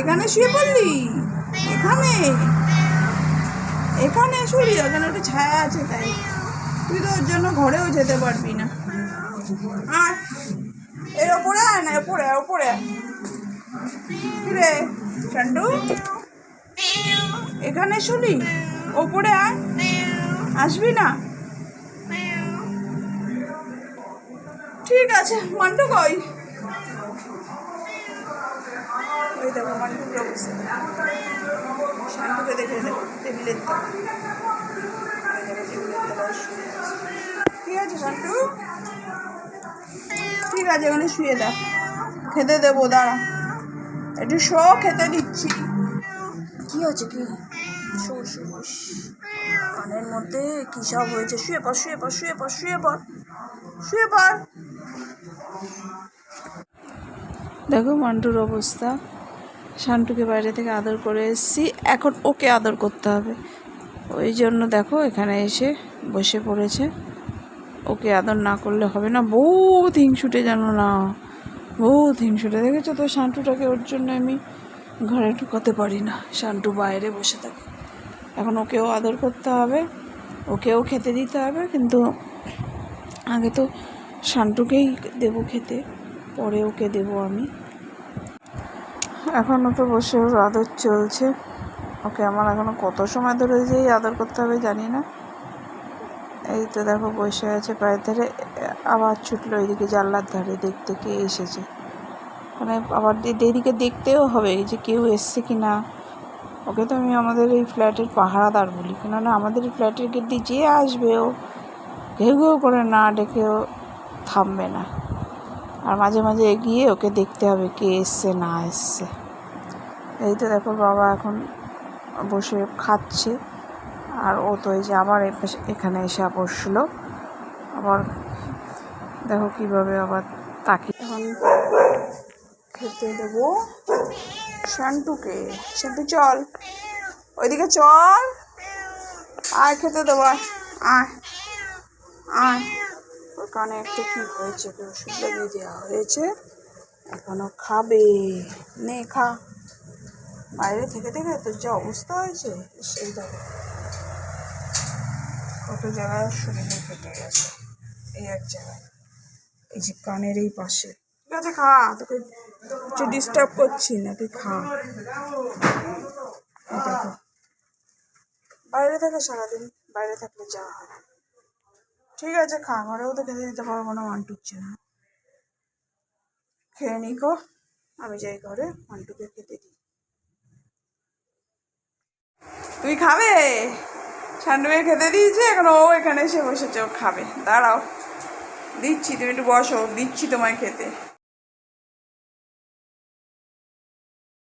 এখানে শুয়ে পড়লি? এখানে? এখানে শুলি ওখানে একটু ছায়া আছে তাই। তুই তো ওর জন্য ঘরেও যেতে পারবি না। আর এর ওপরে আয় না, ওপরে ওপরে রে চান্টু এখানে শুলি ওপরে আয়। আসবি না? ঠিক আছে, মান্টু কই? মান্টুর অবস্থা। দেখে টেবিলের। ঠিক আছে ঠিক আছে ওখানে শুয়ে দাও খেতে দেবো, দাঁড়া। একটু শো, খেতে দিচ্ছি। কি হচ্ছে, কি? কানের মধ্যে কি সব হয়েছে? শুয়ে পড় শুয়ে পড় শুয়ে পড় শুয়ে পড়। শুয়ে পড়। দেখো, মান্টুর অবস্থা। শান্টুকে বাইরে থেকে আদর করে এসেছি। এখন ওকে আদর করতে হবে। ওই জন্য দেখো এখানে এসে বসে পড়েছে। ওকে আদর না করলে হবে না। বহুত হিংসুটে জানো না। বহুত হিংসুটে। দেখেছ তো শান্টুটাকে ওর জন্য আমি ঘরে ঢুকাতে পারি না। শান্টু বাইরে বসে থাকে। এখন ওকেও আদর করতে হবে। ওকেও খেতে দিতে হবে। কিন্তু আগে তো শান্টুকেই দেবো খেতে। পরে ওকে দেবো আমি। এখনও তো বসে আদর চলছে। ওকে আমার এখনও কত সময় ধরে যে আদর করতে হবে জানি না। এই তো দেখো বসে আছে পায়ের ধারে, আবার ছুটলো এদিকে জানলার ধারে দেখতে কে এসেছে। মানে আবার এদিকে দেখতেও হবে যে কেউ এসছে কি না। ওকে তো আমি আমাদের এই ফ্ল্যাটের পাহারাদার বলি, কেননা আমাদের এই ফ্ল্যাটের গেট দিয়ে যে আসবে ও ঘেউ ঘেউ করে না ডেকেও থামবে না। আর মাঝে মাঝে এগিয়ে ওকে দেখতে হবে কে এসছে না এসছে। এই তো দেখো বাবা এখন বসে খাচ্ছে। আর ও তো এই যে আবার এখানে এসে বসল। আবার দেখো কীভাবে আবার তাকিয়ে এখন খেতে দেবো। শান্টুকে। শান্টু, চল। ওইদিকে চল। আয়, খেতে দেবো, আয়। আয়। ওর কানে একটা কি হয়েছে? ওষুধ লাগিয়ে দেওয়া হয়েছে। এখনও খাবে। নে, খা। বাইরে থেকে থেকে তোর যা অবস্থা হয়েছে, সেই দেখো। কত জায়গায় শরীরে কেটে গেছে, এই এক জায়গায়। এই যে কানের এই পাশে। ঠিক আছে, খা, তোকে কিছু ডিস্টার্ব করছি না, তুই খা। দেখো। বাইরে থাকে সারাদিন বাইরে থাকলে যা হয়। ঠিক আছে, খা, ঘরেও তো খেতে দিতে পারব না মান্টুর জন্য খেয়ে নিকো আমি যাই ঘরে মান্টুকে খেতে দিই। তুমি খাবে? সান্ডুকে খেতে দিয়েছে, এখন ও এখানে এসে বসেছে, ও খাবে। দাঁড়াও। দিচ্ছি, তুমি একটু বসো, দিচ্ছি তোমায় খেতে।